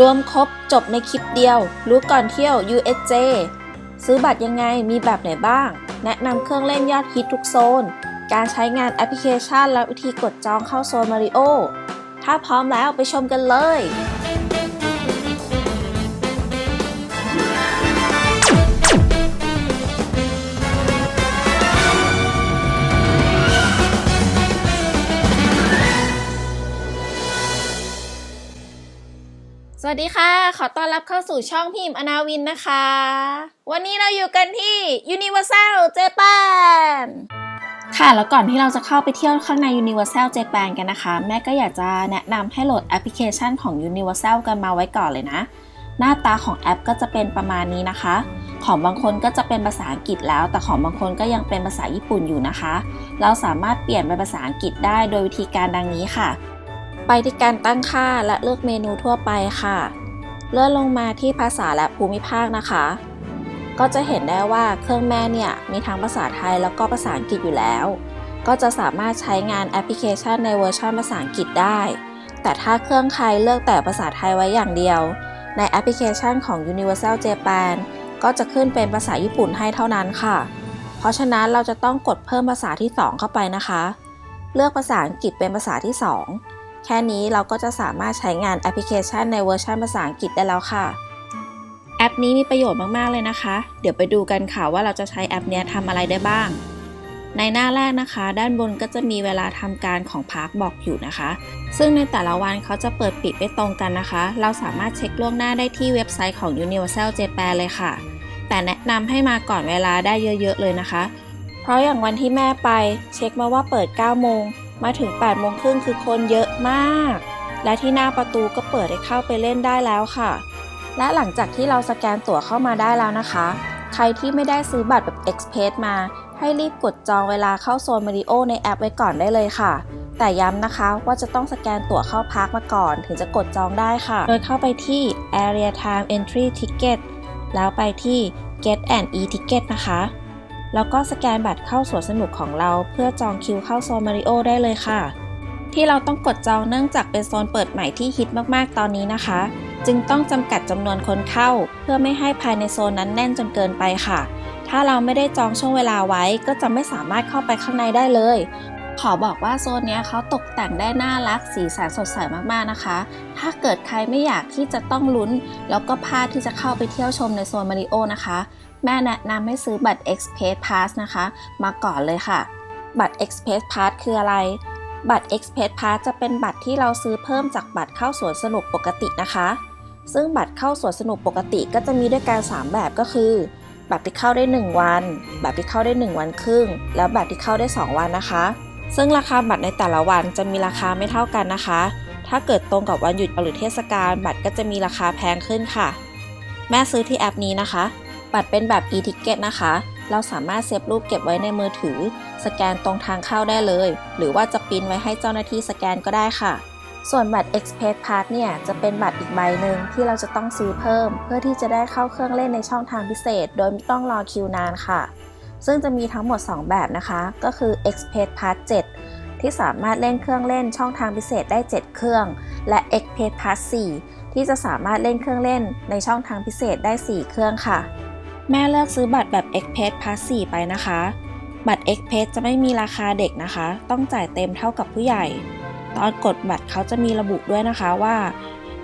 รวมครบจบในคลิปเดียว รู้ก่อนเที่ยว USJ ซื้อบัตรยังไงมีแบบไหนบ้าง แนะนำเครื่องเล่นยอดฮิตทุกโซน การใช้งานแอปพลิเคชันและวิธีกดจองเข้าโซนมาริโอถ้าพร้อมแล้วไปชมกันเลย วัสดีค่ะ ขอต้อนรับเข้าสู่ช่องพิมพ์อนาวินนะคะ วันนี้เราอยู่กันที่ Universal Japan ค่ะ แล้วก่อนที่เราจะเข้าไปเที่ยวข้างใน Universal Japan กันนะคะ แม่ก็อยากจะแนะนำให้โหลดแอปพลิเคชันของ Universal กันมาไว้ก่อนเลยนะ หน้าตาของแอปก็จะเป็นประมาณนี้นะคะ ของบางคนก็จะเป็นภาษาอังกฤษแล้ว แต่ของบางคนก็ยังเป็นภาษาญี่ปุ่นอยู่นะคะ เราสามารถเปลี่ยนเป็นภาษาอังกฤษได้โดยวิธีการดังนี้ค่ะ ไปที่การตั้งค่าและเลือกเมนูทั่วไปค่ะ เลื่อนลงมาที่ภาษาและภูมิภาคนะคะ ก็จะเห็นได้ว่าเครื่องแม่เนี่ย มีทั้งภาษาไทยแล้วก็ภาษาอังกฤษอยู่แล้ว ก็จะสามารถใช้งานแอปพลิเคชันในเวอร์ชันภาษาอังกฤษได้ แต่ถ้าเครื่องใครเลือกแต่ภาษาไทยไว้อย่างเดียว ในแอปพลิเคชันของ Universal Japan ก็จะขึ้นเป็นภาษาญี่ปุ่นให้เท่านั้นค่ะ เพราะฉะนั้นเราจะต้องกดเพิ่มภาษาที่ 2 เข้าไปนะคะ เลือกภาษาอังกฤษเป็นภาษาที่ 2 แค่นี้เราก็จะสามารถใช้งานแอปพลิเคชันในเวอร์ชันภาษาอังกฤษได้แล้วค่ะ แอปนี้มีประโยชน์มาก ๆ เลยนะคะ เดี๋ยวไปดูกันค่ะว่าเราจะใช้แอปนี้ทำอะไรได้บ้าง ในหน้าแรกนะคะ ด้านบนก็จะมีเวลาทำการของพาร์คบอกอยู่นะคะ ซึ่งในแต่ละวันเขาจะเปิดปิดไม่ตรงกันนะคะ เราสามารถเช็คล่วงหน้าได้ที่เว็บไซต์ของ Universal Japan เลยค่ะ แต่แนะนำให้มาก่อนเวลาได้เยอะ ๆ เลยนะคะ เพราะอย่างวันที่แม่ไปเช็คมาว่าเปิด 9 โมง มาถึง8โมงครึ่งคือคนเยอะมาก และที่หน้าประตูก็เปิดให้เข้าไปเล่นได้แล้วค่ะ และหลังจากที่เราสแกนตั๋วเข้ามาได้แล้วนะคะ ใครที่ไม่ได้ซื้อบัตรแบบ Express มา ให้รีบกดจองเวลาเข้าโซนมาริโอในแอปไว้ก่อนได้เลยค่ะ แต่ย้ำนะคะว่าจะต้องสแกนตั๋วเข้าพักมาก่อน ถึงจะกดจองได้ค่ะ โดยเข้าไปที่ Area Time Entry Ticket แล้วไปที่ Get and e-ticket นะคะ แล้วก็สแกนบัตรเข้าสวนสนุกของเราเพื่อจองคิวเข้าโซนมาริโอได้เลยค่ะ ที่เราต้องกดจองเนื่องจากเป็นโซนเปิดใหม่ที่ฮิตมากๆตอนนี้นะคะ จึงต้องจำกัดจำนวนคนเข้า เพื่อไม่ให้ภายในโซนนั้นแน่นจนเกินไปค่ะ ถ้าเราไม่ได้จองช่วงเวลาไว้ก็จะไม่สามารถเข้าไปข้างในได้เลย ขอบอกว่าโซนนี้เขาตกแต่งได้น่ารักสีสันสดใสมากๆนะคะ ถ้าเกิดใครไม่อยากที่จะต้องลุ้น แล้วก็พลาดที่จะเข้าไปเที่ยวชมในโซนมาริโอนะคะ แม่แนะนำให้ซื้อบัตร Express Pass นะคะ มาก่อนเลยค่ะ บัตร Express Pass คืออะไรบัตร Express Pass จะเป็นบัตรที่เราซื้อเพิ่มจากบัตรเข้าสวนสนุกปกตินะคะ ซึ่งบัตรเข้าสวนสนุกปกติก็จะมีด้วยกัน3แบบก็คือแบบที่เข้าได้ 1 วันแบบที่เข้าได้ 1 วันครึ่ง แล้วแบบที่เข้าได้ 2 วันนะคะ ซึ่งราคาบัตรในแต่ละวันจะมีราคาไม่เท่ากันนะคะ ถ้าเกิดตรงกับวันหยุดหรือเทศกาลบัตรก็จะมีราคาแพงขึ้นค่ะ แม่ซื้อที่แอปนี้นะคะ บัตรเป็นแบบ e-ticket นะคะ เราสามารถเซฟรูปเก็บไว้ในมือถือ สแกนตรงทางเข้าได้เลย หรือว่าจะปิ้นไว้ให้เจ้าหน้าที่สแกนก็ได้ค่ะส่วนบัตร Express Pass เนี่ย จะเป็นบัตรอีกใบหนึ่งที่เราจะต้องซื้อเพิ่ม เพื่อที่จะได้เข้าเครื่องเล่นในช่องทางพิเศษ โดยไม่ต้องรอคิวนานค่ะ ซึ่งจะมีทั้งหมด 2 แบบนะคะ ก็คือ Express Pass 7 ที่สามารถเล่นเครื่องเล่นช่องทางพิเศษได้ 7 เครื่อง และ Express Pass 4 ที่จะสามารถเล่นเครื่องเล่นในช่องทางพิเศษได้ 4 เครื่องค่ะ แม่เลือกซื้อบัตรแบบ Express Pass 4 ไปนะคะ บัตร Express จะไม่มีราคาเด็กนะคะ ต้องจ่ายเต็มเท่ากับผู้ใหญ่ ตอนกดบัตรเขาจะมีระบุด้วยนะคะว่า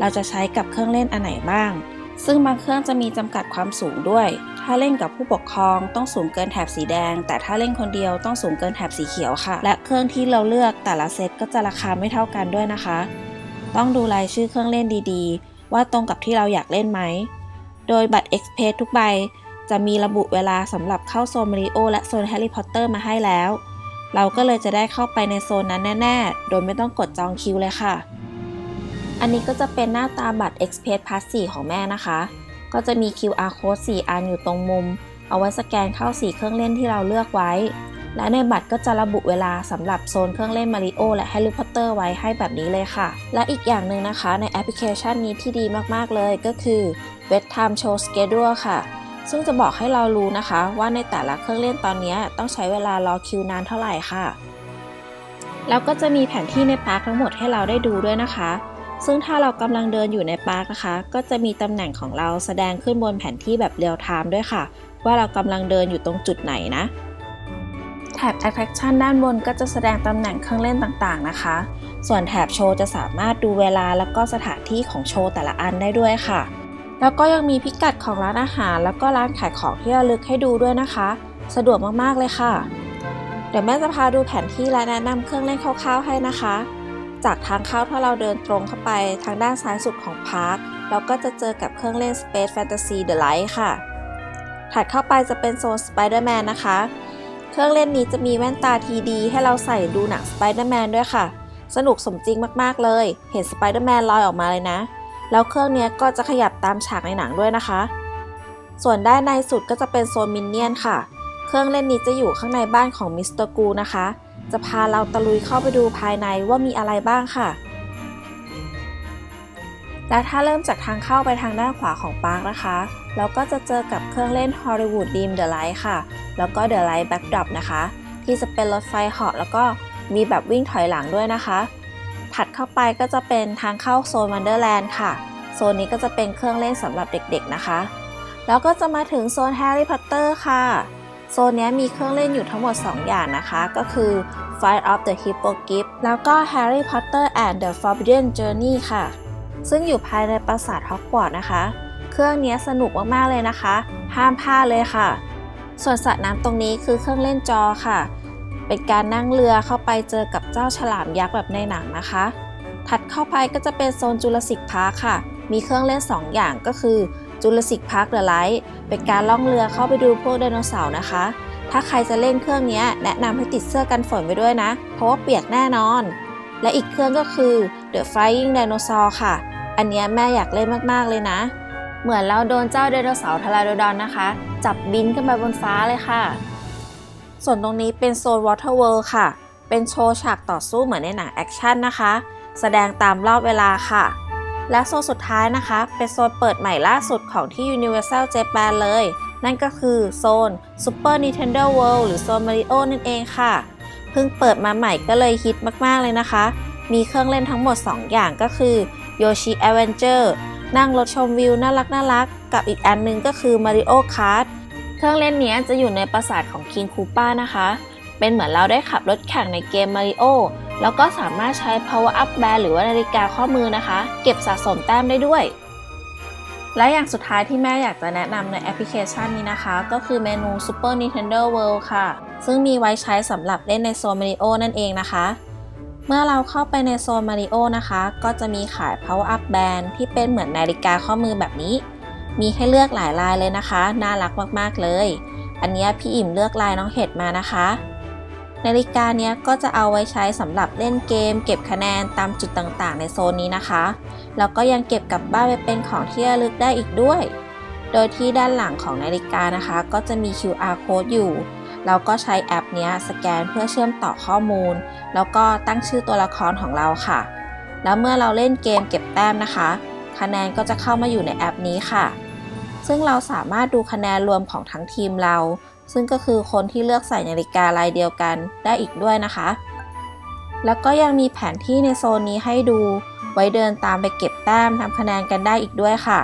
เราจะใช้กับเครื่องเล่นอันไหนบ้างซึ่งบางเครื่องจะมีจำกัดความสูงด้วย ถ้าเล่นกับผู้ปกครองต้องสูงเกินแถบสีแดง แต่ถ้าเล่นคนเดียวต้องสูงเกินแถบสีเขียวค่ะ และเครื่องที่เราเลือกแต่ละเซตก็จะราคาไม่เท่ากันด้วยนะคะ ต้องดูรายชื่อเครื่องเล่นดีๆ ว่าตรงกับที่เราอยากเล่นไหม โดยบัตร Express ทุกใบ จะมีระบุเวลาสำหรับเข้าโซนมาริโอและโซนแฮร์รี่พอตเตอร์มาให้แล้ว เราก็เลยจะได้เข้าไปในโซนนั้นแน่ ๆ โดยไม่ต้องกดจองคิวเลยค่ะ อันนี้ก็จะเป็นหน้าตาบัตร Express Pass 4 ของแม่นะคะ ก็จะมี QR code 4 อันอยู่ตรงมุม เอาไว้สแกนเข้า4เครื่องเล่นที่เราเลือกไว้ และในบัตรก็จะระบุเวลาสำหรับโซนเครื่องเล่นมาริโอและแฮร์รี่พอตเตอร์ไว้ให้แบบนี้เลยค่ะ และอีกอย่างหนึ่งนะคะในแอปพลิเคชันนี้ที่ดีมากๆเลยก็คือ Bedtime Show Schedule ค่ะซึ่งจะบอกให้เรารู้นะคะว่าในแต่ละเครื่องเล่นตอนนี้ต้องใช้เวลารอคิวนานเท่าไหร่ค่ะ แล้วก็จะมีแผนที่ในพาร์คทั้งหมดให้เราได้ดูด้วยนะคะ ซึ่งถ้าเรากำลังเดินอยู่ในปาร์คนะคะ ก็จะมีตำแหน่งของเราแสดงขึ้นบนแผนที่แบบเรียลไทม์ด้วยค่ะ ว่าเรากำลังเดินอยู่ตรงจุดไหนนะแถบ attraction ด้านบนก็จะแสดงตำแหน่งเครื่องเล่นต่างๆนะคะ ส่วนแถบโชว์จะสามารถดูเวลาแล้วก็สถานที่ของโชว์แต่ละอันได้ด้วยค่ะ แล้วก็ยังมีพิกัดของร้านอาหาร แล้วก็ร้านขายของที่ระลึกให้ดูด้วยนะคะ สะดวกมากๆเลยค่ะ เดี๋ยวแม่จะพาดูแผนที่และแนะนำเครื่องเล่นคร่าวๆให้นะคะ จากทางเข้าถ้าเราเดินตรงเข้าไปทางด้านซ้ายสุดของพาร์คเราก็จะเจอกับเครื่องเล่น Space Fantasy The Light ค่ะ ถัดเข้าไปจะเป็นโซน Spider-Man นะคะ เครื่องเล่นนี้จะมีแว่นตา TD ให้เราใส่ดูหนัง Spider-Man ด้วยค่ะ สนุกสมจริงมากๆเลย เห็น Spider-Man ลอยออกมาเลยนะ แล้วเครื่องนี้ก็จะขยับตามฉากในหนังด้วยนะคะ ส่วนด้านในสุดก็จะเป็นโซนมินเนี่ยนค่ะ เครื่องเล่นนี้จะอยู่ข้างในบ้านของมิสเตอร์กูนะคะ จะพาเราตะลุยเข้าไปดูภายในว่ามีอะไรบ้างค่ะ และถ้าเริ่มจากทางเข้าไปทางด้านขวาของปาร์คนะคะ เราก็จะเจอกับเครื่องเล่น Hollywood Dream The Light ค่ะ แล้วก็ The Light Backdrop นะคะ ที่จะเป็นรถไฟเหาะแล้วก็มีแบบวิ่งถอยหลังด้วยนะคะ ถัดเข้าไปก็จะเป็นทางเข้าโซน Wonderland ค่ะ โซนนี้ก็จะเป็นเครื่องเล่นสำหรับเด็กๆนะคะ แล้วก็จะมาถึงโซน Harry Potter ค่ะ โซนนี้มีเครื่องเล่นอยู่ทั้งหมด 2 อย่างนะคะ ก็คือ Fight of the Hippogriff แล้วก็ Harry Potter and the Forbidden Journey ค่ะ ซึ่งอยู่ภายในปราสาทฮอกวอตส์นะคะ เครื่องนี้สนุกมาก ๆ เลยนะคะ ห้ามพลาดเลยค่ะ ส่วนสระน้ำตรงนี้คือเครื่องเล่นจอค่ะ เป็นการนั่งเรือเข้าไปเจอกับเจ้าฉลามยักษ์แบบในหนังนะคะ ถัดเข้าไปก็จะเป็นโซนจูราสสิกพาร์คค่ะ มีเครื่องเล่น 2 อย่างก็คือ จูราสสิกพาร์คเดอะไลท์เป็นการล่องเรือเข้าไปดูพวกไดโนเสาร์นะคะ ถ้าใครจะเล่นเครื่องนี้แนะนำให้ติดเสื้อกันฝนไว้ด้วยนะ เพราะว่าเปียกแน่นอน และอีกเครื่องก็คือ The Flying Dinosaur ค่ะ อันนี้แม่อยากเล่นมากๆเลยนะ เหมือนเราโดนเจ้าไดโนเสาร์ทาราโดดอนนะคะ จับบินขึ้นไปบนฟ้าเลยค่ะ ส่วนตรงนี้เป็นโซน Water World ค่ะ เป็นโชว์ฉากต่อสู้เหมือนในหนังแอคชั่นนะคะ แสดงตามรอบเวลาค่ะ และโซนสุดท้ายนะคะ เป็นโซนเปิดใหม่ล่าสุดของที่ Universal Japan เลย นั่นก็คือโซน Super Nintendo World หรือโซน Mario นั่นเองค่ะ เพิ่งเปิดมาใหม่ก็เลยฮิตมากๆเลยนะคะ มีเครื่องเล่นทั้งหมด 2 อย่างก็คือ Yoshi Adventure นั่งรถชมวิวน่ารักน่ารักกับอีกอันนึงก็คือ Mario Kart เครื่องเล่นนี้จะอยู่ในปราสาทของ King Koopa นะคะ เป็นเหมือนเราได้ขับรถแข่งในเกม Mario แล้วก็สามารถใช้ Power Up Band หรือว่านาฬิกาข้อมือนะคะ เก็บสะสมแต้มได้ด้วย และอย่างสุดท้ายที่แม่อยากจะแนะนำในแอปพลิเคชันนี้นะคะ ก็คือเมนู Super Nintendo World ค่ะ ซึ่งมีไว้ใช้สำหรับเล่นในโซน Mario นั่นเองนะคะ เมื่อเราเข้าไปในโซน Mario นะคะ ก็จะมีขาย Power Up Band ที่เป็นเหมือนนาฬิกาข้อมือแบบนี้ มีให้เลือกหลายลายเลยนะคะ น่ารักมากๆเลย อันนี้พี่อิ่มเลือกลายน้องเห็ดมานะคะ นาฬิกาเนี้ยก็จะเอาไว้ใช้สำหรับเล่นเกม เก็บคะแนนตามจุดต่างๆ ในโซนนี้นะคะ แล้วก็ยังเก็บกลับบ้านไปเป็นของที่ระลึกได้อีกด้วย โดยที่ด้านหลังของนาฬิกานะคะ ก็จะมี QR code อยู่ เราก็ใช้แอปนี้สแกนเพื่อเชื่อมต่อข้อมูล แล้วก็ตั้งชื่อตัวละครของเราค่ะ แล้วเมื่อเราเล่นเกมเก็บแต้มนะคะ คะแนนก็จะเข้ามาอยู่ในแอปนี้ค่ะ ซึ่งเราสามารถดูคะแนนรวมของทั้งทีมเรา ซึ่งก็คือคนที่เลือกใส่นาฬิกาลายเดียวกันได้อีกด้วยนะคะ แล้วก็ยังมีแผนที่ในโซนนี้ให้ดู ไว้เดินตามไปเก็บแต้มทำคะแนนกันได้อีกด้วยค่ะ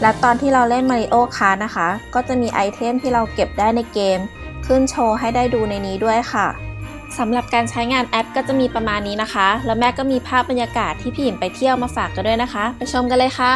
และตอนที่เราเล่น Mario Kart นะคะ ก็จะมีไอเทมที่เราเก็บได้ในเกม ขึ้นโชว์ให้ได้ดูในนี้ด้วยค่ะสำหรับการใช้งานแอปก็จะมีประมาณนี้นะคะ แล้วแม่ก็มีภาพบรรยากาศที่พี่หญิงไปเที่ยวมาฝากกันด้วยนะคะ ไปชมกันเลยค่ะ